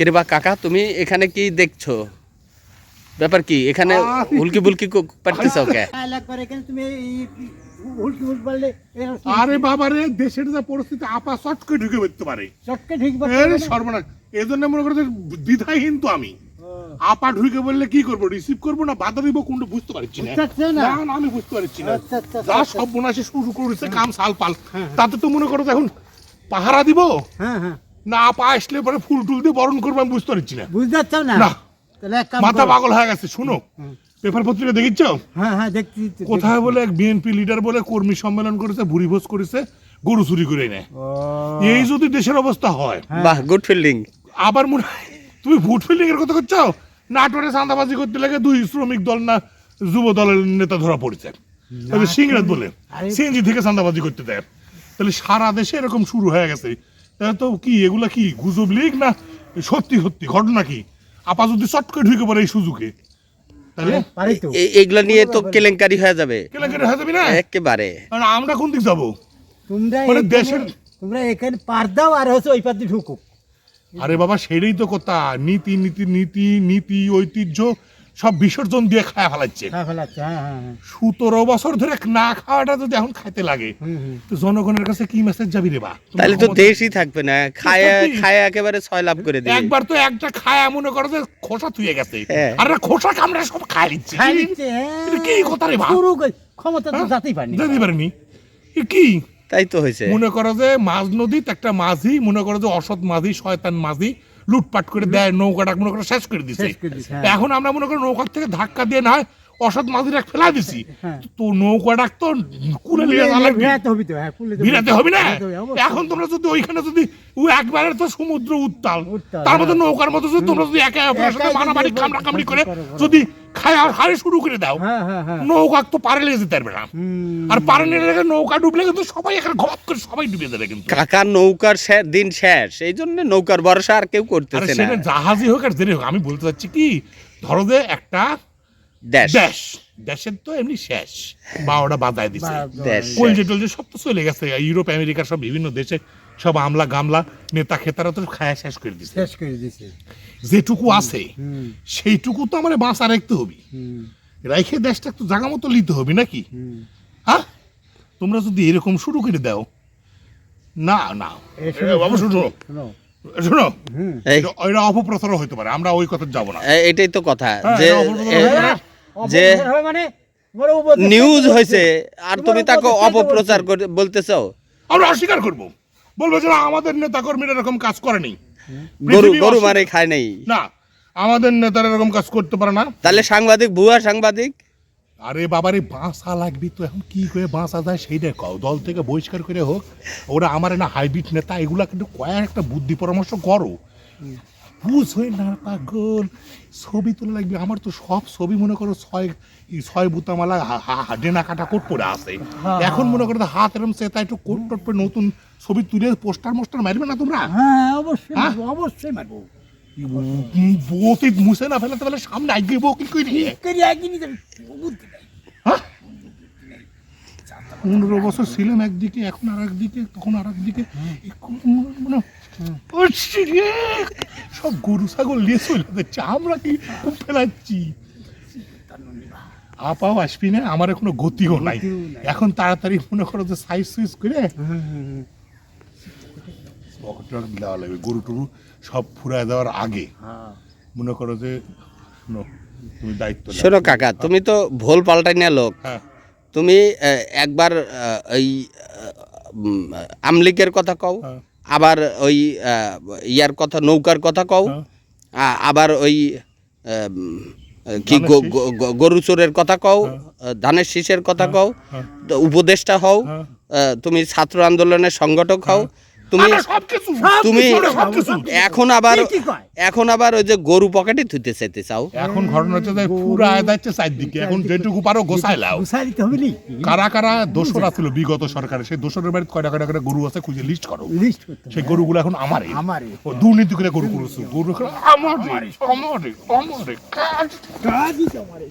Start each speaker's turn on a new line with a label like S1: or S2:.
S1: কিরে বা কাকা তুমি এখানে কি দেখছ? ব্যাপার কি এখানে হুলকি বুলকি পারতেছ কে?
S2: আরে বাবা রে দেশের যা পরিস্থিতি আপা চট করে ঢুকে পড়তে পারে।
S3: চটকে ঠিক
S2: এর সর্বনাশ। এই জন্য মনে করো যে দ্বিধাহীন তো আমি। আপা ঢুকে বললে কি করব রিসিভ করব না বাধা দিব কোনটা বুঝতে পারছি না।
S3: না?
S2: আমি বুঝতে পারছি না।
S3: আচ্ছা, আচ্ছা,
S2: যা
S3: আচ্ছা।
S2: সব বোনাসে শুরু করেছে কাম সাল পাল। তাতে তো মনে করো এখন পাহারা দিব?
S3: হ্যাঁ হ্যাঁ।
S2: না আপা আসলে পরে ফুল টুল দিয়ে বরণ করব আমি বুঝতে পারছি না।
S3: বুঝতে পারছ না?
S2: না।
S3: তাহলে এক কাম
S2: মাথা
S3: করো।
S2: পাগল হয়ে গেছে শুনো। পেপার পত্রিকা দেখিচ্ছ?
S3: হ্যাঁ হ্যাঁ দেখছি তো,
S2: কোথায় বলে এক বিএনপি লিডার বলে কর্মী সম্মেলন করেছে ভুরি ভোজ করেছে গরু চুরি করে নেয় এই যদি দেশের অবস্থা হয়
S3: হ্যাঁ।
S1: বাহ গুড ফিল্ডিং
S2: আবার মনে হয় তুমি ভোট ফিল্ডিং এর কথা করছ? নাটোরে চাঁদাবাজি করতে লাগে দুই শ্রমিক দল না যুব দলের নেতা ধরা পড়েছে। ওই যে সিংরাজ বলে সিএনজি থেকে চাঁদাবাজি করতে দেয়। তাহলে সারা দেশে এরকম শুরু হয়ে গেছে। তো কি এগুলা কি গুজব লিগ না সত্যি সত্যি ঘটনা কি? আপা যদি চট করে ঢুকে পড়ে এই সুযোগে তাহলে?
S3: পারি তো।
S1: এগুলো নিয়ে তো কেলেঙ্কারি হয়ে যাবে।
S2: কেলেঙ্কারি হয়ে যাবে না?
S1: একেবারে।
S2: আমরা কোন দিক যাব?
S3: তোমরা
S2: মানে দেশের-
S3: তোমরা এখানে পার দাও আর হচ্ছে ওই পাতি ঢুকো।
S2: আরে বাবা সেটাই তো কথা। নীতি নীতি নীতি নীতি ঐতিহ্য সব বিসর্জন দিয়ে খায়া ফেলাচ্ছে।
S3: হ্যাঁ ফেলাচ্ছে হ্যাঁ হ্যাঁ
S2: সতেরো বছর ধরে না খাওয়াটা যদি এখন খাইতে লাগে
S3: হুম, হুম।
S2: তো জনগণের কাছে কি মেসেজ যাবি রে বা?
S1: তাহলে তো দেশই থাকবে না খায়া। খায়া একেবারে ছয় লাভ করে দিবে।
S2: একবার তো একটা খায়া মনে করো যে খোসা থুয়ে গেছে। আর খোসা কামড়ে সব খাই দিচ্ছে। কি? কথা রে বা?
S3: ক্ষমতা তো? যাতেই পারেনি
S2: যেতে পারেনি। এ কি?
S1: তাই তো হয়েছে।
S2: মনে করো যে মাঝ নদীতে একটা মাঝি মনে করো যে অসৎ মাঝি শয়তান মাঝি লুটপাট করে দেয় নৌকাটা মনে শেষ করে
S3: শেষ করে দিছে, হ্যাঁ।
S2: এখন আমরা মনে করি নৌকার থেকে ধাক্কা দিয়ে না অসৎ মাঝিরা ফেলা দিছি।
S3: হ্যাঁ।
S2: তো নৌকাটা তো কুলে নিয়ে
S3: ভিড়াতে হবি তো হ্যাঁ
S2: হবে। না। এখন তোমরা যদি ওইখানে যদি ও একবারে তো সমুদ্র উত্তাল তার মধ্যে
S3: হ্যাঁ।
S2: নৌকার মতো যদি তোমরা যদি একে অপরের সাথে মারামারি কামড়া কামড়ি করে। যদি খায়া হারে শুরু করে দাও
S3: হ্যাঁ হ্যাঁ হ্যাঁ।
S2: নৌকা তো পারে লেগে যেতে পারবে না। আর পারে নিয়ে লেগে নৌকা ডুবলে কিন্তু সবাই এখানে ঘপ করে সবাই ডুবে যাবে কিন্তু।
S1: কাকার নৌকার দিন শেষ। এই জন্য নৌকার ভরসা আর কেউ করতেছে না।
S2: সেটা জাহাজই হোক আর জেনে হোক। আমি বলতে চাচ্ছি কি ধরো যে একটা
S1: দেশ
S2: দেশ দেশের তো এমনি শেষ। বা বাজায় দিছে। কলজে টলজে সব তো চলে গেছে। ইউরোপ আমেরিকার সব বিভিন্ন দেশে সব আমলা গামলা নেতা খেতারা তো খায়া শেষ করে দিছে।
S3: শেষ করে দিছে।
S2: যেটুকু আছে সেইটুকু তো আমার বাঁচা রাখতে হবে। রাইখে দেশটা একটু জায়গা মতো নিতে হবে নাকি?
S3: হুম।
S2: হ্যাঁ তোমরা যদি এরকম শুরু করে দাও না না। বাবু শুনো।
S3: শোনো।
S2: এটা- এটা অপপ্রচার হতে পারে আমরা ওই কথা যাব না।
S1: এটাই তো কথা।
S2: হ্যাঁ,
S1: যে যে
S3: মানে
S1: নিউজ হয়েছে আর তুমি তাকে অপপ্রচার। করে বলতেছো?
S2: আমরা অস্বীকার করব। বলব যে আমাদের নেতা কর্মীরা এরকম কাজ করেনি
S1: গরু গরু মারে খায় নাই।
S2: না আমাদের নেতারা এরকম কাজ করতে পারে না।
S1: তাহলে সাংবাদিক ভুয়া সাংবাদিক?
S2: আরে বাবারে বাঁচা লাগবি তো এখন কি করে বাঁচা যায় সেইটা কও। দল থেকে বহিষ্কার করে হোক ওরা আমার না হাইব্রিড নেতা এগুলা কিন্তু কয়েক একটা বুদ্ধি পরামর্শ করো। বুঝ হয়ে না পাগল। ছবি তোলা লাগবে। আমার তো সব ছবি মনে করো ছয় ছয় বুতামালা ডেনা কাটা কোট পরে আছে। এখন মনে করো হাত এরম চেতা একটু কোট টোট পরে নতুন ছবি তুলে পোস্টার মোস্টার মারবে না তোমরা?
S3: হ্যাঁ অবশ্যই
S2: হ্যাঁ?
S3: মারবো, অবশ্যই মারবো।
S2: অতীত মুছে না ফেলাতে পারলে সামনে আগে বউ কি করি
S3: করি একদিনই তো বুদ্ধি নাই।
S2: পনেরো বছর ছিলাম একদিকে এখন আর একদিকে তখন আর একদিকে মনে সব গরু ছাগল নিয়ে চলে যাচ্ছে। আমরা কি ফেলাচ্ছি? আপাও আসবি না আমার এখনও গতিও নাই। এখন তাড়াতাড়ি মনে করো যে সাইজ সুইজ করে। দেওয়া লাগবে গরু টরু সব ফুরায় দেওয়ার আগে।
S3: হ্যাঁ।
S2: মনে করো যে শোনো, তুমি দায়িত্ব নাও।
S1: শোনো কাকা তুমি তো ভোল পাল্টাই না লোক।
S2: হ্যাঁ।
S1: তুমি একবার ওই আমলিকের কথা কও
S2: হ্যাঁ।
S1: আবার ওই ইয়ার কথা নৌকার কথা কও
S2: হ্যাঁ।
S1: আবার ওই কি গরু চোরের কথা কও ধানের শীষের কথা কও
S2: হ্যাঁ।
S1: তো উপদেষ্টা হও
S2: হ্যাঁ।
S1: তুমি ছাত্র আন্দোলনের সংগঠক হও তুমি তুমি এখন আবার
S3: কি কি কয়?
S1: এখন আবার ওই যে গরু পকেটে থুইতে চাইতে চাও।
S2: এখন ঘটনা হচ্ছে যে ফুরায় যাচ্ছে চারদিকে। এখন যেটুকু পারো গোসাই লাও।
S3: গুছাই দিতে হবে নি
S2: কারা কারা দোসর ছিল বিগত সরকারে সেই দোসরের বাড়িতে কয়টা কয়টা করে গরু আছে খুঁজে লিস্ট করো।
S3: লিস্ট করতে
S2: সেই গরুগুলো এখন আমারই
S3: আমারই।
S2: ও দুর্নীতি করে গরু করেছে গরু আমারই আমারই আমারই
S3: কাজই আমারই